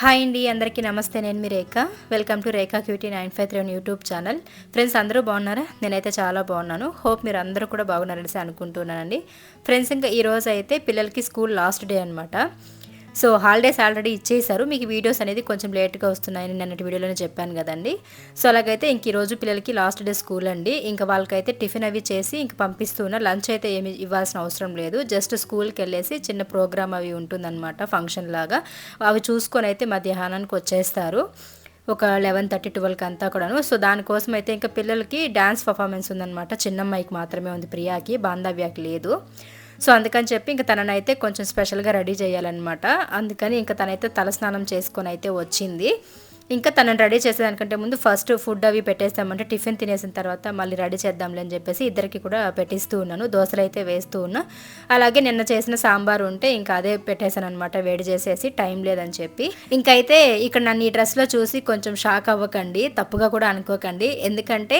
Hi అండి అందరికీ నమస్తే. నేను మీ Rekha. Welcome to Rekha cutie nine five three YouTube channel friends అందరూ బాగున్నారా? నేనైతే చాలా బాగున్నాను. హోప్ మీరు అందరూ కూడా బాగున్నారనేసి అనుకుంటున్నానండి. ఫ్రెండ్స్ ఇంకా ఈరోజు అయితే పిల్లలకి స్కూల్ లాస్ట్ డే అనమాట సో హాలిడేస్ ఆల్రెడీ ఇచ్చేసారు మీకు వీడియోస్ అనేది కొంచెం లేట్గా వస్తున్నాయని నిన్నటి వీడియోలోనే చెప్పాను కదండి. సో అలాగైతే ఇంక ఈరోజు పిల్లలకి లాస్ట్ డే స్కూల్ అండి. ఇంకా వాళ్ళకైతే టిఫిన్ అవి చేసి ఇంక పంపిస్తున్నా లంచ్ అయితే ఏమి ఇవ్వాల్సిన అవసరం లేదు. జస్ట్ స్కూల్కి వెళ్ళేసి చిన్న ప్రోగ్రామ్ అవి ఉంటుందన్నమాట ఫంక్షన్ లాగా. అవి చూసుకొని అయితే మధ్యాహ్నానికి వచ్చేస్తారు. ఒక లెవెన్ థర్టీ ట్వెల్వ్కి అంతా కూడాను. సో దానికోసం అయితే ఇంకా పిల్లలకి డ్యాన్స్ పర్ఫార్మెన్స్ ఉందన్నమాట. చిన్నమ్మాయికి మాత్రమే ఉంది. ప్రియాకి బాంధవ్యాకి లేదు. సో అందుకని చెప్పి ఇంకా తననైతే కొంచెం స్పెషల్గా రెడీ చేయాలన్నమాట. అందుకని ఇంకా తనైతే తలస్నానం చేసుకొని అయితే వచ్చింది. ఇంకా తనని రెడీ చేసేదానికంటే ముందు ఫస్ట్ ఫుడ్ అవి పెట్టేస్తామంటే టిఫిన్ తినేసిన తర్వాత మళ్ళీ రెడీ చేద్దాంలే అని చెప్పేసి ఇద్దరికి కూడా పెట్టిస్తూ ఉన్నాను. దోశలు అయితే వేస్తూ ఉన్నా. అలాగే నిన్న చేసిన సాంబార్ ఉంటే ఇంకా అదే పెట్టేశాను అనమాట వేడి చేసేసి టైం లేదని చెప్పి. ఇంకైతే ఇక్కడ నన్ను ఈ డ్రెస్లో చూసి కొంచెం షాక్ అవ్వకండి తప్పుగా కూడా అనుకోకండి. ఎందుకంటే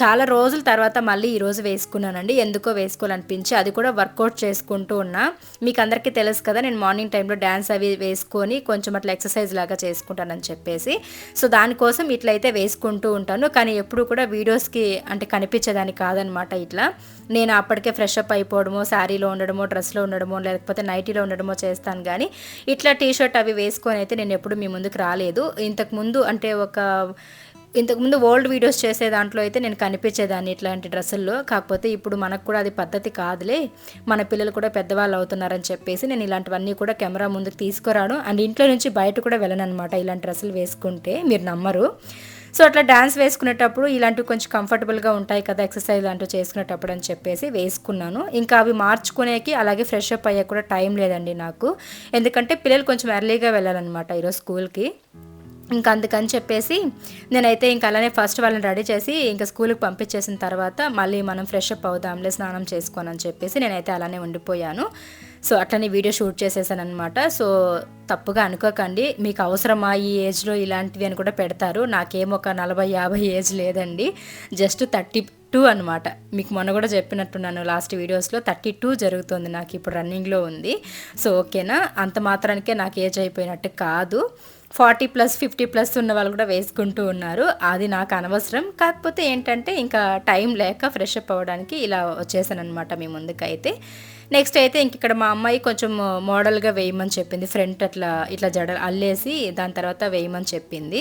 చాలా రోజుల తర్వాత మళ్ళీ ఈరోజు వేసుకున్నానండి. ఎందుకో వేసుకోవాలనిపించి అది కూడా వర్కౌట్ చేసుకుంటూ ఉన్నా. మీకు అందరికీ తెలుసు కదా నేను మార్నింగ్ టైంలో డ్యాన్స్ అవి వేసుకొని కొంచెం అట్లా ఎక్సర్సైజ్ లాగా చేసుకుంటానని చెప్పేసి. సో దానికోసం ఇట్లయితే వేసుకుంటూ ఉంటాను. కానీ ఎప్పుడు కూడా వీడియోస్కి అంటే కనిపించేదాన్ని కాదనమాట ఇట్లా. నేను అప్పటికే ఫ్రెష్ అప్ అయిపోవడమో శారీలో ఉండడమో డ్రెస్లో ఉండడమో లేకపోతే నైటీలో ఉండడమో చేస్తాను కానీ ఇట్లా టీ షర్ట్ అవి వేసుకొని అయితే నేను ఎప్పుడు మీ ముందుకు రాలేదు. ఇంతకుముందు అంటే ఒక ఇంతకుముందు ఓల్డ్ వీడియోస్ చేసే దాంట్లో అయితే నేను కనిపించేదాన్ని ఇట్లాంటి డ్రెస్సుల్లో. కాకపోతే ఇప్పుడు మనకు కూడా అది పద్ధతి కాదులే. మన పిల్లలు కూడా పెద్దవాళ్ళు అవుతున్నారని చెప్పేసి నేను ఇలాంటివన్నీ కూడా కెమెరా ముందుకు తీసుకురాను. అండ్ ఇంట్లో నుంచి బయట కూడా వెళ్ళనమాట ఇలాంటి డ్రెస్సులు వేసుకుంటే మీరు నమ్మరు. సో అట్లా డ్యాన్స్ వేసుకునేటప్పుడు ఇలాంటివి కొంచెం కంఫర్టబుల్గా ఉంటాయి కదా ఎక్సర్సైజ్ లాంటివి చేసుకునేటప్పుడు అని చెప్పేసి వేసుకున్నాను. ఇంకా అవి మార్చుకునేకి అలాగే ఫ్రెష్ అప్ అయ్యే కూడా టైం లేదండి నాకు. ఎందుకంటే పిల్లలు కొంచెం ఎర్లీగా వెళ్ళాలన్నమాట ఈరోజు స్కూల్కి. ఇంకా అందుకని చెప్పేసి నేనైతే ఇంకా అలానే ఫస్ట్ వాళ్ళని రెడీ చేసి ఇంకా స్కూల్కి పంపించేసిన తర్వాత మళ్ళీ మనం ఫ్రెష్ అప్ అవుదాంలే స్నానం చేసుకోనని అని చెప్పేసి నేనైతే అలానే ఉండిపోయాను. సో అట్లనే వీడియో షూట్ చేసేసాను అనమాట సో తప్పుగా అనుకోకండి మీకు అవసరమా ఈ ఏజ్లో ఇలాంటివి అని కూడా పెడతారు. నాకేమో ఒక నలభై యాభై ఏజ్ లేదండి. జస్ట్ థర్టీ టూ అనమాట మీకు మొన్న కూడా చెప్పినట్టున్నాను లాస్ట్ వీడియోస్లో థర్టీ టూ జరుగుతుంది నాకు ఇప్పుడు రన్నింగ్లో ఉంది. సో ఓకేనా? అంత మాత్రానికే నాకు ఏజ్ అయిపోయినట్టు కాదు. ఫార్టీ ప్లస్ ఫిఫ్టీ ప్లస్ ఉన్న వాళ్ళు కూడా వేసుకుంటూ ఉన్నారు. అది నాకు అనవసరం. కాకపోతే ఏంటంటే ఇంకా టైం లేక ఫ్రెష్ అప్ అవ్వడానికి ఇలా వచ్చేసాను అనమాట మీ ముందుకైతే. నెక్స్ట్ అయితే ఇంక ఇక్కడ మా అమ్మాయి కొంచెం మోడల్గా వేయమని చెప్పింది. ఫ్రంట్ అట్లా ఇట్లా జడ అల్లేసి దాని తర్వాత వేయమని చెప్పింది.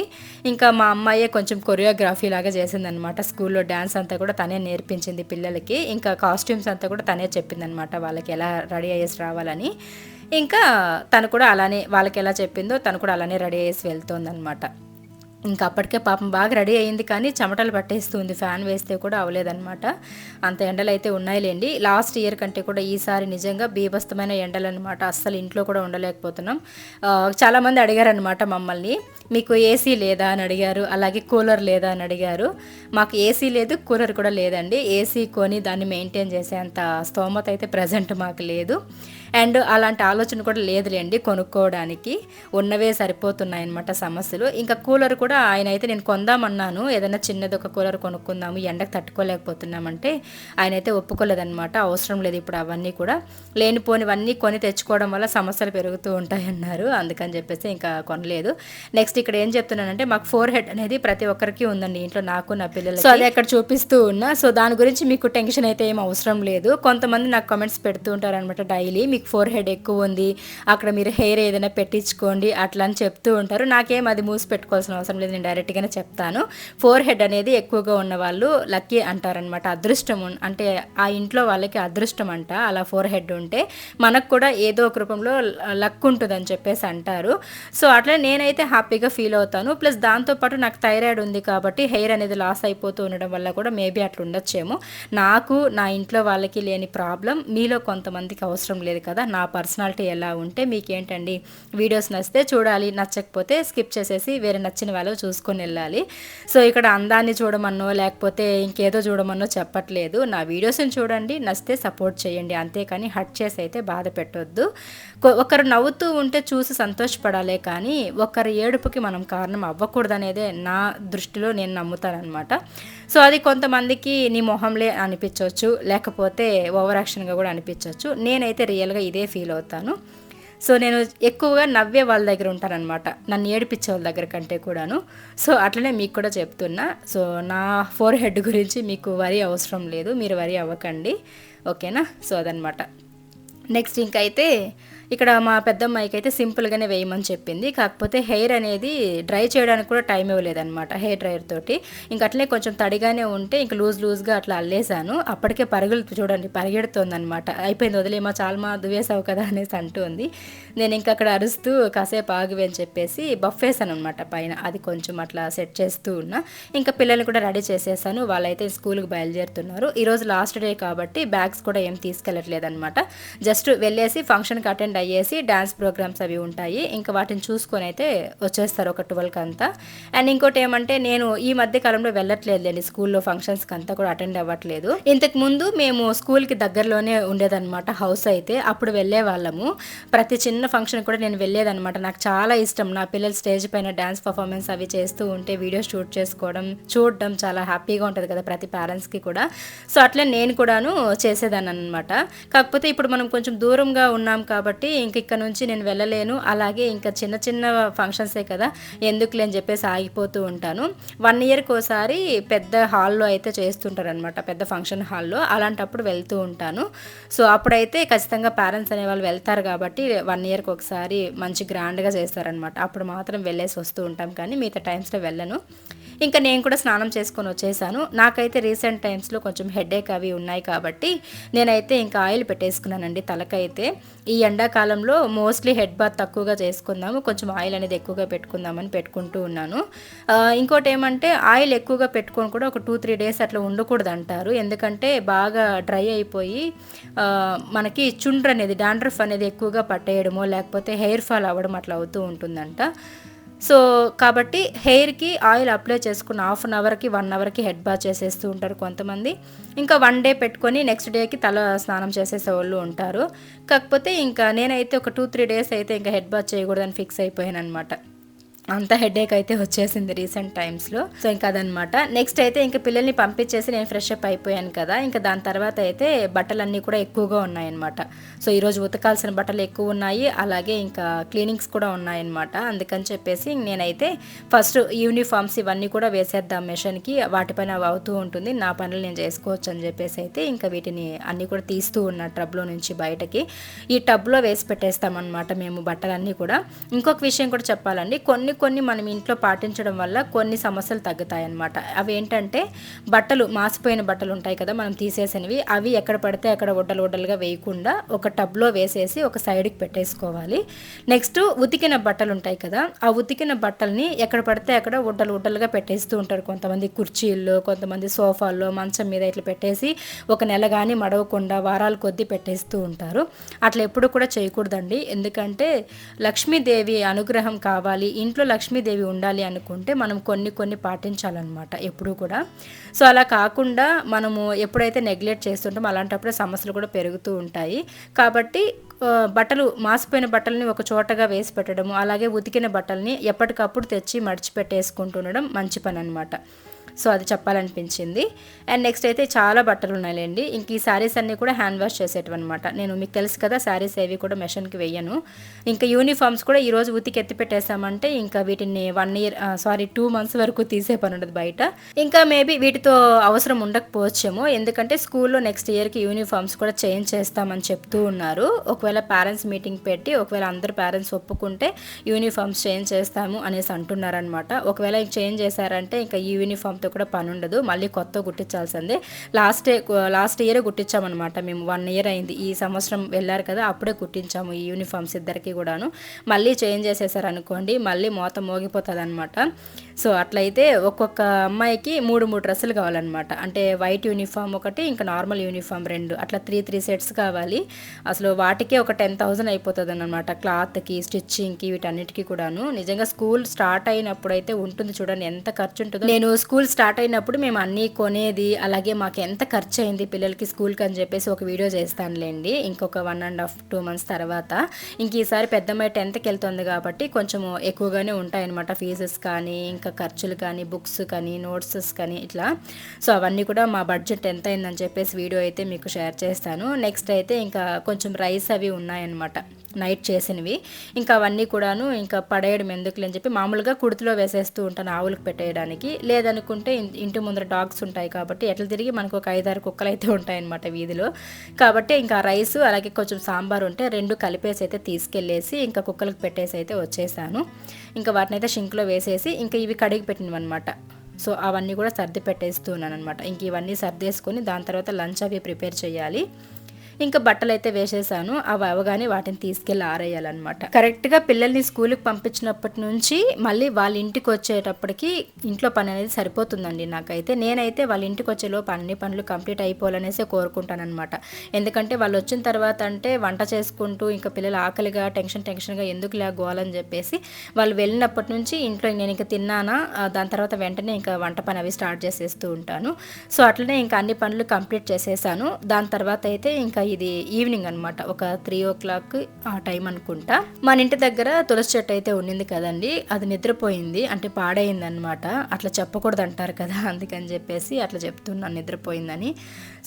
ఇంకా మా అమ్మాయే కొంచెం కొరియోగ్రఫీ లాగా చేసింది అనమాట స్కూల్లో డ్యాన్స్ అంతా కూడా తనే నేర్పించింది పిల్లలకి. ఇంకా కాస్ట్యూమ్స్ అంతా కూడా తనే చెప్పింది అనమాట వాళ్ళకి ఎలా రెడీ అయ్యేసి రావాలని. ఇంకా తను కూడా అలానే వాళ్ళకి ఎలా చెప్పిందో తను కూడా అలానే రెడీ అయ్యేసి వెళ్తోందనమాట ఇంకా అప్పటికే పాపం బాగా రెడీ అయింది కానీ చెమటలు పట్టేస్తుంది ఫ్యాన్ వేస్తే కూడా అవ్వలేదన్నమాట అంత ఎండలు అయితే ఉన్నాయిలేండి. లాస్ట్ ఇయర్ కంటే కూడా ఈసారి నిజంగా బీభస్తమైన ఎండలు అనమాట అస్సలు ఇంట్లో కూడా ఉండలేకపోతున్నాం. చాలామంది అడిగారనమాట మమ్మల్ని మీకు ఏసీ లేదా? అని అడిగారు. అలాగే కూలర్ లేదా అని అడిగారు. మాకు ఏసీ లేదు కూలర్ కూడా లేదండి. ఏసీ కొని దాన్ని మెయింటైన్ చేసేంత స్తోమత అయితే ప్రజెంట్ మాకు లేదు. అండ్ అలాంటి ఆలోచన కూడా లేదులేండి కొనుక్కోవడానికి. ఉన్నవే సరిపోతున్నాయి అనమాట సమస్యలు. ఇంకా కూలర్ కూడా ఆయన అయితే నేను కొందామన్నాను. ఏదైనా చిన్నది ఒక కూలర్ కొనుక్కుందాము ఎండకు తట్టుకోలేకపోతున్నామంటే ఆయన అయితే ఒప్పుకోలేదన్నమాట. అవసరం లేదు ఇప్పుడు అవన్నీ కూడా. లేనిపోనివన్నీ కొని తెచ్చుకోవడం వల్ల సమస్యలు పెరుగుతూ ఉంటాయన్నారు. అందుకని చెప్పేసి ఇంకా కొనలేదు. నెక్స్ట్ ఇక్కడ ఏం చెప్తున్నానంటే మాకు ఫోర్ హెడ్ అనేది ప్రతి ఒక్కరికి ఉందండి ఇంట్లో నాకు నా పిల్లలు సో అది అక్కడ చూపిస్తూ ఉన్నా. సో దాని గురించి మీకు టెన్షన్ అయితే ఏం అవసరం లేదు. కొంతమంది నాకు కమెంట్స్ పెడుతూ ఉంటారనమాట డైలీ. మీకు ఫోర్ హెడ్ ఎక్కువ ఉంది అక్కడ మీరు హెయిర్ ఏదైనా పెట్టించుకోండి అట్లా అని చెప్తూ ఉంటారు. నాకేం అది మూసి పెట్టుకోవాల్సిన అవసరం లేదు నేను డైరెక్ట్గానే చెప్తాను. ఫోర్ హెడ్ అనేది ఎక్కువగా ఉన్న వాళ్ళు లక్కీ అంటారనమాట అదృష్టం అంటే ఆ ఇంట్లో వాళ్ళకి అదృష్టం అంట అలా ఫోర్ హెడ్ ఉంటే మనకు కూడా ఏదో ఒక రూపంలో లక్ ఉంటుందని చెప్పేసి అంటారు. సో అట్లా నేనైతే హ్యాపీగా ఫీల్ అవుతాను. ప్లస్ దాంతోపాటు నాకు థైరాయిడ్ ఉంది కాబట్టి హెయిర్ అనేది లాస్ అయిపోతూ ఉండడం వల్ల కూడా మేబీ అట్లా ఉండొచ్చేమో. నాకు నా ఇంట్లో వాళ్ళకి లేని ప్రాబ్లం మీలో కొంతమందికి అవసరం లేదు కదా. నా పర్సనాలిటీ ఎలా ఉంటే మీకేంటండి? వీడియోస్ నచ్చితే చూడాలి నచ్చకపోతే స్కిప్ చేసేసి వేరే నచ్చిన వాళ్ళు చూసుకొని వెళ్ళాలి. సో ఇక్కడ అందాన్ని చూడమన్నో లేకపోతే ఇంకేదో చూడమన్నో చెప్పట్లేదు. నా వీడియోస్ని చూడండి నచ్చితే సపోర్ట్ చేయండి. అంతేకాని హట్ చేసి అయితే బాధ పెట్టొద్దు. ఒకరు నవ్వుతూ ఉంటే చూసి సంతోషపడాలే కానీ ఒకరి ఏడుపుకి మనం కారణం అవ్వకూడదనేదే నా దృష్టిలో నేను నమ్ముతానమాట సో అది కొంతమందికి నీ మొహంలే అనిపించవచ్చు లేకపోతే ఓవర్ యాక్షన్గా కూడా అనిపించవచ్చు. నేనైతే రియల్గా ఇదే ఫీల్ అవుతాను. సో నేను ఎక్కువగా నవ్వే వాళ్ళ దగ్గర ఉంటానన్నమాట. నన్ను ఏడిపించే వాళ్ళ దగ్గర కంటే కూడాను. సో అట్లనే మీకు కూడా చెప్తున్నా. సో నా ఫోర్ హెడ్ గురించి మీకు వరి అవసరం లేదు. మీరు వరి అవ్వకండి. ఓకేనా? సో అదనమాట నెక్స్ట్ ఇంకైతే ఇక్కడ మా పెద్దమ్మాయికి అయితే సింపుల్గానే వేయమని చెప్పింది. కాకపోతే హెయిర్ అనేది డ్రై చేయడానికి కూడా టైం ఇవ్వలేదన్నమాట హెయిర్ డ్రైయర్ తోటి. ఇంక అట్లే కొంచెం తడిగానే ఉంటే ఇంక లూజ్ లూజ్గా అట్లా అల్లేసాను అప్పటికే పరుగులు చూడండి పరిగెడుతుంది అనమాట అయిపోయింది వదిలేమో చాలమా దువేసావు కదా అనేసి అంటుంది. నేను ఇంకా అక్కడ అరుస్తూ కాసేపు ఆగివి అని చెప్పేసి బఫేసాను అనమాట పైన. అది కొంచెం అట్లా సెట్ చేస్తూ ఉన్నా. ఇంకా పిల్లల్ని కూడా రెడీ చేసేసాను. వాళ్ళైతే స్కూల్కి బయలుదేరుతున్నారు. ఈరోజు లాస్ట్ డే కాబట్టి బ్యాగ్స్ కూడా ఏం తీసుకెళ్ళట్లేదు అనమాట జస్ట్ వెళ్ళేసి ఫంక్షన్కి అటెండ్ అయ్యేసి డ్యాన్స్ ప్రోగ్రామ్స్ అవి ఉంటాయి. ఇంకా వాటిని చూసుకొని అయితే వచ్చేస్తారు ఒక ట్వెల్వ్కి అంతా. అండ్ ఇంకోటి ఏమంటే నేను ఈ మధ్య కాలంలో వెళ్ళట్లేదులేండి స్కూల్లో ఫంక్షన్స్కి అంతా కూడా అటెండ్ అవ్వట్లేదు. ఇంతకు ముందు మేము స్కూల్కి దగ్గరలోనే ఉండేదన్నమాట హౌస్ అయితే. అప్పుడు వెళ్ళే వాళ్ళము. ప్రతి చిన్న ఫంక్షన్ కూడా నేను వెళ్ళేదన్నమాట. నాకు చాలా ఇష్టం. నా పిల్లలు స్టేజ్ పైన డ్యాన్స్ పర్ఫార్మెన్స్ అవి చేస్తూ ఉంటే వీడియో షూట్ చేసుకోవడం చూడడం చాలా హ్యాపీగా ఉంటుంది కదా ప్రతి పేరెంట్స్కి కూడా. సో అట్లే నేను కూడాను చేసేదాన్ని అనమాట కాకపోతే ఇప్పుడు మనం కొంచెం దూరంగా ఉన్నాం కాబట్టి ఇంక ఇక్కడ నుంచి నేను వెళ్ళలేను. అలాగే ఇంకా చిన్న చిన్న ఫంక్షన్సే కదా ఎందుకులే అని చెప్పేసి ఆగిపోతూ ఉంటాను. వన్ ఇయర్కి ఒకసారి పెద్ద హాల్లో అయితే చేస్తుంటారు అనమాట పెద్ద ఫంక్షన్ హాల్లో అలాంటప్పుడు వెళ్తూ ఉంటాను. సో అప్పుడైతే ఖచ్చితంగా పేరెంట్స్ అనే వాళ్ళు వెళ్తారు కాబట్టి వన్ ఇయర్కి ఒకసారి మంచి గ్రాండ్గా చేస్తారనమాట అప్పుడు మాత్రం వెళ్ళేసి వస్తూ ఉంటాం. కానీ మిగతా టైమ్స్లో వెళ్ళను. ఇంకా నేను కూడా స్నానం చేసుకొని వచ్చేసాను. నాకైతే రీసెంట్ టైమ్స్లో కొంచెం హెడేక్ అవి ఉన్నాయి కాబట్టి నేనైతే ఇంకా ఆయిల్ పెట్టేసుకున్నానండి తలకైతే. ఈ ఎండాకాలంలో మోస్ట్లీ హెడ్ బాత్ తక్కువగా చేసుకుందాము కొంచెం ఆయిల్ అనేది ఎక్కువగా పెట్టుకుందామని పెట్టుకుంటూ ఉన్నాను. ఇంకోటి ఏమంటే ఆయిల్ ఎక్కువగా పెట్టుకొని కూడా ఒక టూ త్రీ డేస్ అట్లా ఉండకూడదు అంటారు ఎందుకంటే బాగా డ్రై అయిపోయి మనకి చుండ్ర అనేది డాండ్రఫ్ అనేది ఎక్కువగా పట్టేయడమో లేకపోతే హెయిర్ ఫాల్ అవ్వడం అట్లా అవుతూ ఉంటుందంట. సో కాబట్టి హెయిర్కి ఆయిల్ అప్లై చేసుకున్న హాఫ్ అన్ అవర్కి వన్ అవర్కి హెడ్ బాత్ చేసేస్తూ ఉంటారు కొంతమంది. ఇంకా వన్ డే పెట్టుకొని నెక్స్ట్ డేకి తల స్నానం చేసేసే వాళ్ళు ఉంటారు. కాకపోతే ఇంకా నేనైతే ఒక టూ త్రీ డేస్ అయితే ఇంకా హెడ్ బాత్ చేయకూడదని ఫిక్స్ అయిపోయాను అనమాట అంత హెడేక్ అయితే వచ్చేసింది రీసెంట్ టైమ్స్లో సో ఇంకా అదనమాట. నెక్స్ట్ అయితే ఇంకా పిల్లల్ని పంపించేసి నేను ఫ్రెష్ అప్ అయిపోయాను కదా. ఇంకా దాని తర్వాత అయితే బట్టలన్నీ కూడా ఎక్కువగా ఉన్నాయన్నమాట. సో ఈరోజు ఉతకాల్సిన బట్టలు ఎక్కువ ఉన్నాయి. అలాగే ఇంకా క్లీనింగ్స్ కూడా ఉన్నాయన్నమాట. అందుకని చెప్పేసి నేనైతే ఫస్ట్ యూనిఫామ్స్ ఇవన్నీ కూడా వేసేద్దాం మెషిన్కి వాటిపైన అవి అవుతూ ఉంటుంది. నా పనులు నేను చేసుకోవచ్చు అని చెప్పేసి అయితే ఇంకా వీటిని అన్నీ కూడా తీస్తూ ఉన్న టబ్లో నుంచి బయటకి. ఈ టబ్లో వేసి పెట్టేస్తామన్నమాట మేము బట్టలన్నీ కూడా. ఇంకొక విషయం కూడా చెప్పాలండి. కొన్ని కొన్ని మనం ఇంట్లో పాటించడం వల్ల కొన్ని సమస్యలు తగ్గుతాయి అన్నమాట అవి ఏంటంటే బట్టలు మాసిపోయిన బట్టలు ఉంటాయి కదా మనం తీసేసినవి అవి ఎక్కడ పడితే అక్కడ ఉడ్డలు ఉడ్డలుగా వేయకుండా ఒక టబ్లో వేసేసి ఒక సైడ్కి పెట్టేసుకోవాలి. నెక్స్ట్ ఉతికిన బట్టలు ఉంటాయి కదా ఆ ఉతికిన బట్టల్ని ఎక్కడ పడితే అక్కడ ఉడ్డలు ఉడ్డలుగా పెట్టేస్తూ ఉంటారు కొంతమంది కుర్చీల్లో కొంతమంది సోఫాల్లో మంచం మీద ఇట్లా పెట్టేసి ఒక నెల కానీ మడవకుండా వారాల కొద్దీ పెట్టేస్తూ ఉంటారు. అట్లా ఎప్పుడు కూడా చేయకూడదండి. ఎందుకంటే లక్ష్మీదేవి అనుగ్రహం కావాలి ఇంట్లో లక్ష్మీదేవి ఉండాలి అనుకుంటే మనం కొన్ని కొన్ని పాటించాలన్నమాట ఎప్పుడూ కూడా. సో అలా కాకుండా మనము ఎప్పుడైతే నెగ్లెక్ట్ చేస్తుంటామో అలాంటప్పుడు సమస్యలు కూడా పెరుగుతూ ఉంటాయి. కాబట్టి బట్టలు మాసిపోయిన బట్టల్ని ఒక చోటగా వేసి పెట్టడము అలాగే ఉతికిన బట్టల్ని ఎప్పటికప్పుడు తెచ్చి మడిచిపెట్టేసుకుంటుండడం మంచి పని అనమాట సో అది చెప్పాలనిపించింది. అండ్ నెక్స్ట్ అయితే చాలా బట్టలు ఉన్నాయండి ఇంక ఈ శారీస్ అన్నీ కూడా హ్యాండ్ వాష్ చేసేటివి నేను మీకు తెలుసు కదా శారీస్ ఏవి కూడా మెషిన్కి వెయ్యను ఇంకా యూనిఫామ్స్ కూడా ఈరోజు ఉతికి ఎత్తి పెట్టేశామంటే ఇంకా వీటిని one year sorry two months వరకు తీసే పని ఉండదు బయట. ఇంకా మేబీ వీటితో అవసరం ఉండకపోవచ్చేమో ఎందుకంటే స్కూల్లో నెక్స్ట్ ఇయర్కి యూనిఫామ్స్ కూడా చేంజ్ చేస్తామని చెప్తూ ఉన్నారు. ఒకవేళ పేరెంట్స్ మీటింగ్ పెట్టి ఒకవేళ అందరు పేరెంట్స్ ఒప్పుకుంటే యూనిఫామ్స్ చేంజ్ చేస్తాము అనేసి అంటున్నారనమాట ఒకవేళ చేంజ్ చేశారంటే ఇంకా ఈ యూనిఫామ్తో కూడా పని ఉండదు. మళ్ళీ కొత్త కుట్టించాల్సిందే. లాస్ట్ లాస్ట్ ఇయర్ కుట్టించామన్నమాట మేము. వన్ ఇయర్ అయింది. ఈ సంవత్సరం వెళ్ళారు కదా అప్పుడే కుట్టించాము ఈ యూనిఫామ్స్ ఇద్దరికి కూడాను. మళ్ళీ చేంజ్ చేసేసారు అనుకోండి మళ్ళీ మోత మోగిపోతుంది అనమాట సో అట్లయితే ఒక్కొక్క అమ్మాయికి మూడు మూడు డ్రెస్సులు కావాలన్నమాట. అంటే వైట్ యూనిఫామ్ ఒకటి ఇంకా నార్మల్ యూనిఫామ్ రెండు. అట్లా త్రీ త్రీ సెట్స్ కావాలి. అసలు వాటికే ఒక టెన్ థౌజండ్ అయిపోతుంది అనమాట క్లాత్కి స్టిచ్చింగ్కి వీటన్నిటికీ కూడాను. నిజంగా స్కూల్ స్టార్ట్ అయినప్పుడు అయితే ఉంటుంది చూడండి ఎంత ఖర్చు ఉంటుందో నేను స్కూల్ స్టార్ట్ అయినప్పుడు మేము అన్నీ కొనేది అలాగే మాకు ఎంత ఖర్చు అయింది పిల్లలకి స్కూల్కి అని చెప్పేసి ఒక వీడియో చేస్తానులేండి. ఇంకొక one and half two months తర్వాత. ఇంక ఈసారి పెద్దమ్మాయి టెన్త్కి వెళ్తుంది కాబట్టి కొంచెం ఎక్కువగానే ఉంటాయన్నమాట ఫీజెస్ కానీ ఇంకా ఖర్చులు కానీ బుక్స్ కానీ నోట్సెస్ కానీ ఇట్లా. సో అవన్నీ కూడా మా బడ్జెట్ ఎంత అయిందని చెప్పేసి వీడియో అయితే మీకు షేర్ చేస్తాను. నెక్స్ట్ అయితే ఇంకా కొంచెం రైస్ అవి అవి ఉన్నాయన్నమాట. నైట్ చేసినవి. ఇంకా అవన్నీ కూడాను ఇంకా పడేయడం ఎందుకులే అని చెప్పి మామూలుగా కుడితిలో వేసేస్తూ ఉంటాను ఆవులకు పెట్టేయడానికి. లేదనుకుంటే ఇంటి ముందర డాగ్స్ ఉంటాయి కాబట్టి ఎట్లా తిరిగి మనకు ఒక ఐదారు కుక్కలు అయితే ఉంటాయన్నమాట వీధిలో. కాబట్టి ఇంకా రైస్ అలాగే కొంచెం సాంబార్ ఉంటే రెండు కలిపేసి అయితే తీసుకెళ్ళేసి ఇంకా కుక్కలకు పెట్టేసి అయితే వచ్చేసాను. ఇంకా వాటిని అయితే షింక్లో వేసేసి ఇంకా ఇవి కడిగి పెట్టినవన్నమాట. సో అవన్నీ కూడా సర్ది పెట్టేస్తున్నాను అనమాట ఇంక ఇవన్నీ సర్దేసుకొని దాని తర్వాత లంచ్ అవి ప్రిపేర్ చేయాలి. ఇంకా బట్టలు అయితే వేసేసాను. అవి అవగానే వాటిని తీసుకెళ్ళి ఆరేయాలన్నమాట. కరెక్ట్గా పిల్లల్ని స్కూల్కి పంపించినప్పటి నుంచి మళ్ళీ వాళ్ళ ఇంటికి వచ్చేటప్పటికి ఇంట్లో పని అనేది సరిపోతుందండి నాకైతే. నేనైతే వాళ్ళ ఇంటికి వచ్చేలోపు అన్ని పనులు కంప్లీట్ అయిపోవాలనేసి కోరుకుంటానమాట ఎందుకంటే వాళ్ళు వచ్చిన తర్వాత అంటే వంట చేసుకుంటూ ఇంకా పిల్లలు ఆకలిగా టెన్షన్ టెన్షన్గా ఎందుకు లేగోవాలని చెప్పేసి వాళ్ళు వెళ్ళినప్పటి నుంచి ఇంట్లో నేను ఇంకా తిన్నానా దాని తర్వాత వెంటనే ఇంకా వంట పని అవి స్టార్ట్ చేసేస్తూ ఉంటాను. సో అట్లనే ఇంకా అన్ని పనులు కంప్లీట్ చేసేసాను. దాని తర్వాత అయితే ఇంకా ఇది ఈవినింగ్ అనమాట ఒక త్రీ ఓ క్లాక్ ఆ టైం అనుకుంటా. మన ఇంటి దగ్గర తులసి చెట్టు అయితే ఉండింది కదండి. అది నిద్రపోయింది. అంటే పాడైంది అనమాట అట్లా చెప్పకూడదు అంటారు కదా అందుకని చెప్పేసి అట్లా చెప్తున్నాను నిద్రపోయిందని.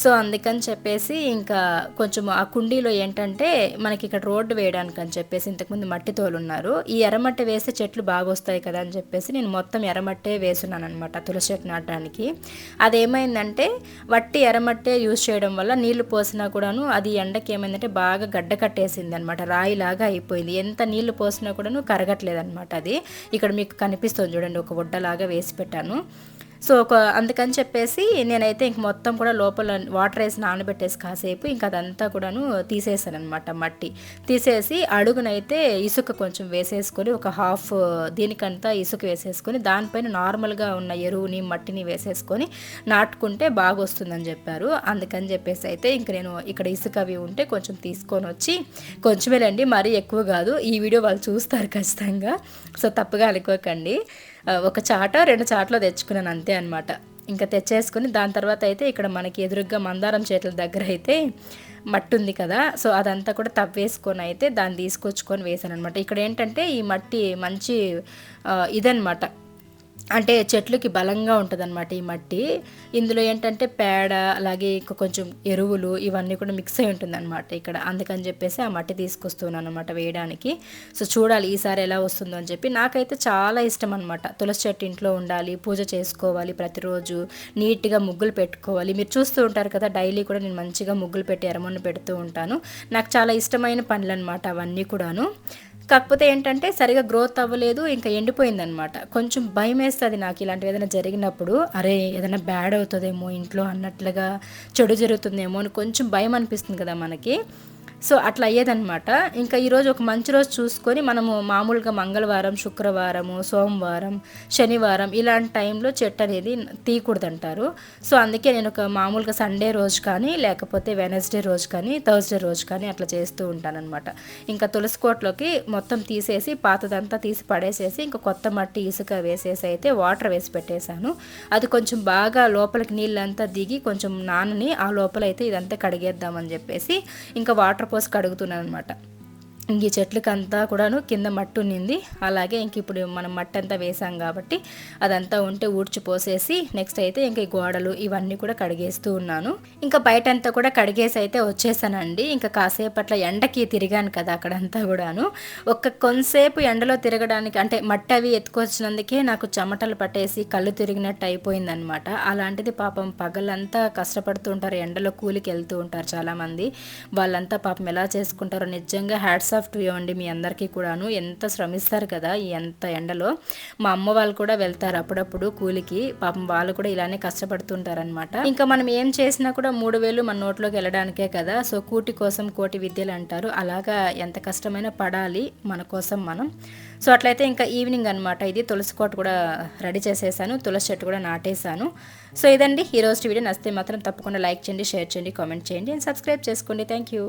సో అందుకని చెప్పేసి ఇంకా కొంచెం ఆ కుండీలో ఏంటంటే మనకి ఇక్కడ రోడ్డు వేయడానికి అని చెప్పేసి ఇంతకుముందు మట్టి తోలు ఉన్నారు. ఈ ఎర్రమట్టి వేస్తే చెట్లు బాగా వస్తాయి కదా అని చెప్పేసి నేను మొత్తం ఎర్రమట్టే వేసున్నాను అనమాట తులసి చెట్టు నాటడానికి. అదేమైందంటే వట్టి ఎర్రమట్టే యూజ్ చేయడం వల్ల నీళ్ళు పోసినా కూడాను అది ఎండకి ఏమైందంటే బాగా గడ్డ కట్టేసింది అనమాట రాయిలాగా అయిపోయింది. ఎంత నీళ్ళు పోసినా కూడాను కరగట్లేదు అనమాట అది. ఇక్కడ మీకు కనిపిస్తుంది చూడండి ఒక గుడ్డలాగా వేసి పెట్టాను. సో ఒక అందుకని చెప్పేసి నేనైతే ఇంక మొత్తం కూడా లోపల వాటర్ వేసి నానబెట్టేసి కాసేపు ఇంకా అదంతా కూడాను తీసేసాను అనమాట మట్టి. తీసేసి అడుగునైతే ఇసుక కొంచెం వేసేసుకొని ఒక హాఫ్ దీనికంతా ఇసుక వేసేసుకొని దానిపైన నార్మల్గా ఉన్న ఎరువుని మట్టిని వేసేసుకొని నాటుకుంటే బాగా వస్తుందని చెప్పారు. అందుకని చెప్పేసి అయితే ఇంక నేను ఇక్కడ ఇసుక అవి ఉంటే కొంచెం తీసుకొని వచ్చి కొంచెమేలండి మరీ ఎక్కువ కాదు. ఈ వీడియో వాళ్ళు చూస్తారు ఖచ్చితంగా. సో తప్పుగా అనుకోకండి. ఒక చాట రెండు చాట్లో తెచ్చుకున్నాను అంతే అనమాట ఇంకా తెచ్చేసుకుని దాని తర్వాత అయితే ఇక్కడ మనకి ఎదురుగ్గా మందారం చేతుల దగ్గర అయితే మట్టి ఉంది కదా. సో అదంతా కూడా తవ్వేసుకొని అయితే దాన్ని తీసుకొచ్చుకొని వేసాను అనమాట ఇక్కడ ఏంటంటే ఈ మట్టి మంచి ఇదనమాట అంటే చెట్లకి బలంగా ఉంటుందన్నమాట ఈ మట్టి. ఇందులో ఏంటంటే పేడ అలాగే ఇంకా కొంచెం ఎరువులు ఇవన్నీ కూడా మిక్స్ అయి ఉంటుందన్నమాట ఇక్కడ. అందుకని చెప్పేసి ఆ మట్టి తీసుకొస్తున్నాను అనమాట వేయడానికి. సో చూడాలి ఈసారి ఎలా వస్తుందో అని చెప్పి. నాకైతే చాలా ఇష్టం అనమాట తులసి చెట్టు ఇంట్లో ఉండాలి పూజ చేసుకోవాలి ప్రతిరోజు నీట్గా ముగ్గులు పెట్టుకోవాలి. మీరు చూస్తూ ఉంటారు కదా డైలీ కూడా నేను మంచిగా ముగ్గులు పెట్టి ఎరమొన్న పెడుతూ ఉంటాను. నాకు చాలా ఇష్టమైన పనులు అనమాట అవన్నీ కూడాను. కాకపోతే ఏంటంటే సరిగా గ్రోత్ అవ్వలేదు ఇంకా ఎండిపోయిందనమాట కొంచెం భయం వేస్తుంది నాకు ఇలాంటివి ఏదైనా జరిగినప్పుడు అరే ఏదైనా బ్యాడ్ అవుతుందేమో ఇంట్లో అన్నట్లుగా చెడు జరుగుతుందేమో అని కొంచెం భయం అనిపిస్తుంది కదా మనకి. సో అట్లా అయ్యేదనమాట ఇంకా ఈరోజు ఒక మంచి రోజు చూసుకొని మనము మామూలుగా మంగళవారం శుక్రవారము సోమవారం శనివారం ఇలాంటి టైంలో చెట్టు అనేది తీయకూడదంటారు. సో అందుకే నేను ఒక మామూలుగా సండే రోజు కానీ లేకపోతే వెనస్డే రోజు కానీ థర్స్డే రోజు కానీ అట్లా చేస్తూ ఉంటానన్నమాట. ఇంకా తులసి కోట్లోకి మొత్తం తీసేసి పాతదంతా తీసి పడేసేసి ఇంకా కొత్త మట్టి ఇసుక వేసేసి అయితే వాటర్ వేసి పెట్టేశాను. అది కొంచెం బాగా లోపలికి నీళ్ళంతా దిగి కొంచెం నానని ఆ లోపల అయితే ఇదంతా కడిగేద్దామని చెప్పేసి ఇంకా వాటర్ పోసి కడుగుతున్నాను అనమాట ఈ చెట్లకి అంతా కూడాను కింద మట్టి ఉన్నింది. అలాగే ఇంక ఇప్పుడు మనం మట్టి అంతా వేసాం కాబట్టి అదంతా ఉంటే ఊడ్చి పోసేసి నెక్స్ట్ అయితే ఇంక ఈ గోడలు ఇవన్నీ కూడా కడిగేస్తూ ఉన్నాను. ఇంకా బయట అంతా కూడా కడిగేసి అయితే వచ్చేసానండి. ఇంకా కాసేపట్ల ఎండకి తిరిగాను కదా అక్కడంతా కూడాను. ఒక్క కొంతసేపు ఎండలో తిరగడానికి అంటే మట్టి అవి ఎత్తుకొచ్చినందుకే నాకు చెమటలు పట్టేసి కళ్ళు తిరిగినట్టు అయిపోయిందనమాట అలాంటిది పాపం పగలంతా కష్టపడుతూ ఉంటారు ఎండలో కూలికి వెళ్తూ ఉంటారు చాలామంది. వాళ్ళంతా పాపం ఎలా చేసుకుంటారో నిజంగా హ్యాట్స్ ఆఫ్ టు మీ అందరికీ కూడాను. ఎంత శ్రమిస్తారు కదా ఎంత ఎండలో. మా అమ్మ వాళ్ళు కూడా వెళ్తారు అప్పుడప్పుడు కూలికి. పాపం వాళ్ళు కూడా ఇలానే కష్టపడుతుంటారనమాట ఇంకా మనం ఏం చేసినా కూడా మూడు వేలు మన నోట్లోకి వెళ్ళడానికే కదా. సో కూటి కోసం కోటి విద్యలు అంటారు. అలాగా ఎంత కష్టమైనా పడాలి మన కోసం మనం. సో అట్లయితే ఇంకా ఈవినింగ్ అనమాట ఇది తులసి కోట కూడా రెడీ చేసేసాను. తులసి చెట్టు కూడా నాటేశాను. సో ఇదండి. ఈరోజు వీడియో నచ్చితే మాత్రం తప్పకుండా లైక్ చేయండి షేర్ చేయండి కామెంట్ చేయండి అండ్ సబ్స్క్రైబ్ చేసుకోండి. Thank you.